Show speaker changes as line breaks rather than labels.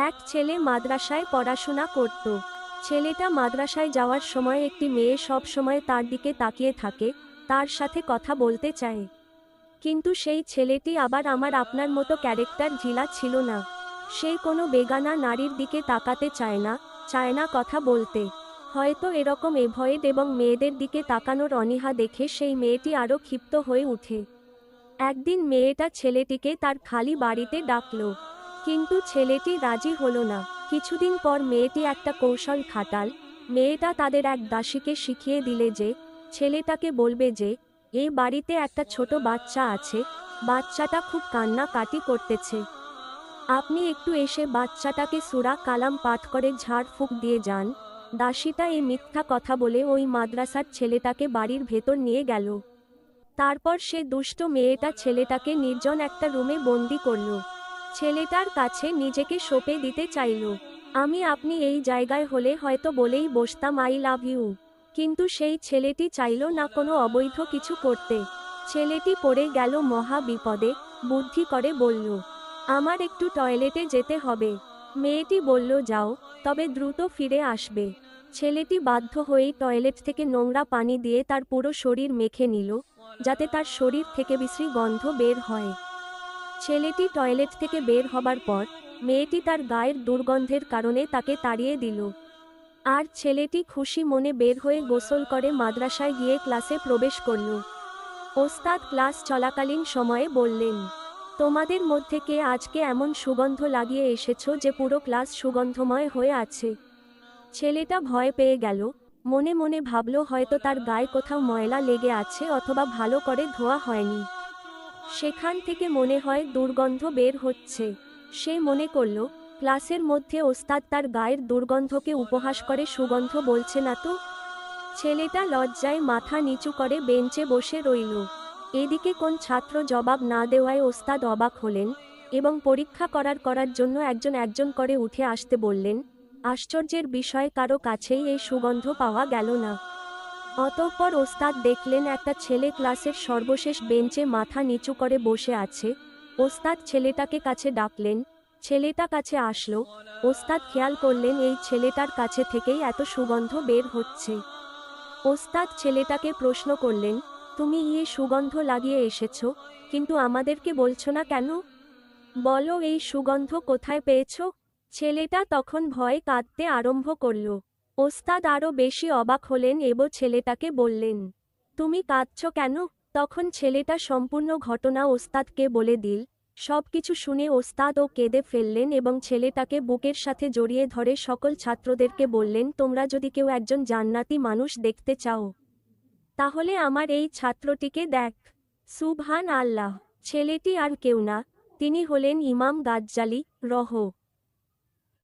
এক ছেলে মাদ্রাসায় পড়াশোনা করত। ছেলেটা মাদ্রাসায় যাওয়ার সময় একটি মেয়ে সব সময় তার দিকে তাকিয়ে থাকে, তার সাথে কথা বলতে চায়। কিন্তু সেই ছেলেটি আবার আমার আপনার মতো ক্যারেক্টার ঝিলা ছিল না। সে কোনো বেগানা নারীর দিকে তাকাতে চায় না চায় না কথা বলতে। হয়তো এরকম এভয়েড এবং মেয়েদের দিকে তাকানোর অনীহা দেখে সেই মেয়েটি আরও ক্ষিপ্ত হয়ে ওঠে একদিন মেয়েটা ছেলেটিকে তার খালি বাড়িতে ডাকলো। কিন্তু ছেলেটি রাজি হলো না। কিছুদিন পর মেয়েটি একটা কৌশল খাটাল। মেয়েটা তাদের এক দাসীকে শিখিয়ে দিলে যে, ছেলেটাকে বলবে যে এই বাড়িতে একটা ছোট বাচ্চা আছে। বাচ্চাটা খুব কান্নাকাটি করতেছে। আপনি একটু এসে বাচ্চাটাকে সুরা কালাম পাঠ করে ঝাড় ফুঁক দিয়ে যান। দাসীটা এই মিথ্যা কথা বলে ওই মাদ্রাসার ছেলেটাকে বাড়ির ভেতর নিয়ে গেল। তারপর সে দুষ্ট মেয়েটা ছেলেটাকে নির্জন একটা রুমে বন্দি করল। ছেলেটার কাছে নিজেকে সঁপে দিতে চাইল। আমি আপনি এই জায়গায় হলে হয়তো বলেই বসতাম, আই লাভ ইউ। কিন্তু সেই ছেলেটি চাইল না কোনো অবৈধ কিছু করতে। ছেলেটি পড়ে গেল মহা বিপদে, বুদ্ধি করে বলল, আমার একটু টয়লেটে যেতে হবে। মেয়েটি বলল, যাও। তবে দ্রুত ফিরে আসবে। ছেলেটি বাধ্য হয়েই টয়লেট থেকে নোংরা পানি দিয়ে তার পুরো শরীর মেখে নিল, যাতে তার শরীর থেকে বিশ্রী গন্ধ বের হয়। ছেলেটি টয়লেট থেকে বের হবার পর, মেয়েটি তার গায়ের দুর্গন্ধের কারণে তাকে তাড়িয়ে দিল। আর ছেলেটি খুশি মনে বের হয়ে গোসল করে মাদ্রাসায় গিয়ে ক্লাসে প্রবেশ করল। ওস্তাদ ক্লাস চলাকালীন সময়ে বললেন, তোমাদের মধ্যে কে আজকে এমন সুগন্ধ লাগিয়ে এসেছ যে পুরো ক্লাস সুগন্ধময় হয়ে আছে? ছেলেটা ভয় পেয়ে গেল, মনে মনে ভাবল হয়তো তার গায়ে কোথাও ময়লা লেগে আছে অথবা ভালো করে ধোয়া হয়নি। সেখান থেকে মনে হয় দুর্গন্ধ বের হচ্ছে। সে মনে করল, ক্লাসের মধ্যে ওস্তাদ তার গায়ের দুর্গন্ধকে উপহাস করে, সুগন্ধ বলছে না তো? ছেলেটা লজ্জায় মাথা নিচু করে বেঞ্চে বসে রইল। এদিকে কোন ছাত্র জবাব না দেওয়ায় ওস্তাদ অবাক হলেন এবং পরীক্ষা করার করার জন্য একজন একজন করে উঠে আসতে বললেন, আশ্চর্যের বিষয়, কারও কাছেই এই সুগন্ধ পাওয়া গেল না। অতঃপর ওস্তাদ দেখলেন একটা ছেলে ক্লাসের সর্বশেষ বেঞ্চে মাথা নিচু করে বসে আছে। ওস্তাদ ছেলেটাকে কাছে ডাকলেন। ছেলেটা কাছে আসলো। ওস্তাদ খেয়াল করলেন এই ছেলেটার কাছে থেকেই এত সুগন্ধ বের হচ্ছে। ওস্তাদ ছেলেটাকে প্রশ্ন করলেন, তুমি ইয়ে সুগন্ধ লাগিয়ে এসেছ, কিন্তু আমাদেরকে বলছো না কেন? বলো, এই সুগন্ধ কোথায় পেয়েছ? ছেলেটা তখন ভয়ে কাঁদতে আরম্ভ করল। ওস্তাদ আরও বেশি অবাক হলেন এবং ছেলেটাকে বললেন, তুমি কাঁদছ কেন? তখন ছেলেটা সম্পূর্ণ ঘটনা ওস্তাদকে বলে দিল। সব কিছু শুনে ওস্তাদ ও কেঁদে ফেললেন এবং ছেলেটাকে বুকের সাথে জড়িয়ে ধরে সকল ছাত্রদেরকে বললেন, তোমরা যদি কেউ একজন জান্নাতি মানুষ দেখতে চাও, তাহলে আমার এই ছাত্রটিকে দেখ। সুবহান আল্লাহ ছেলেটি আর কেউ না। তিনি হলেন ইমাম গাজ্জালি, রহ।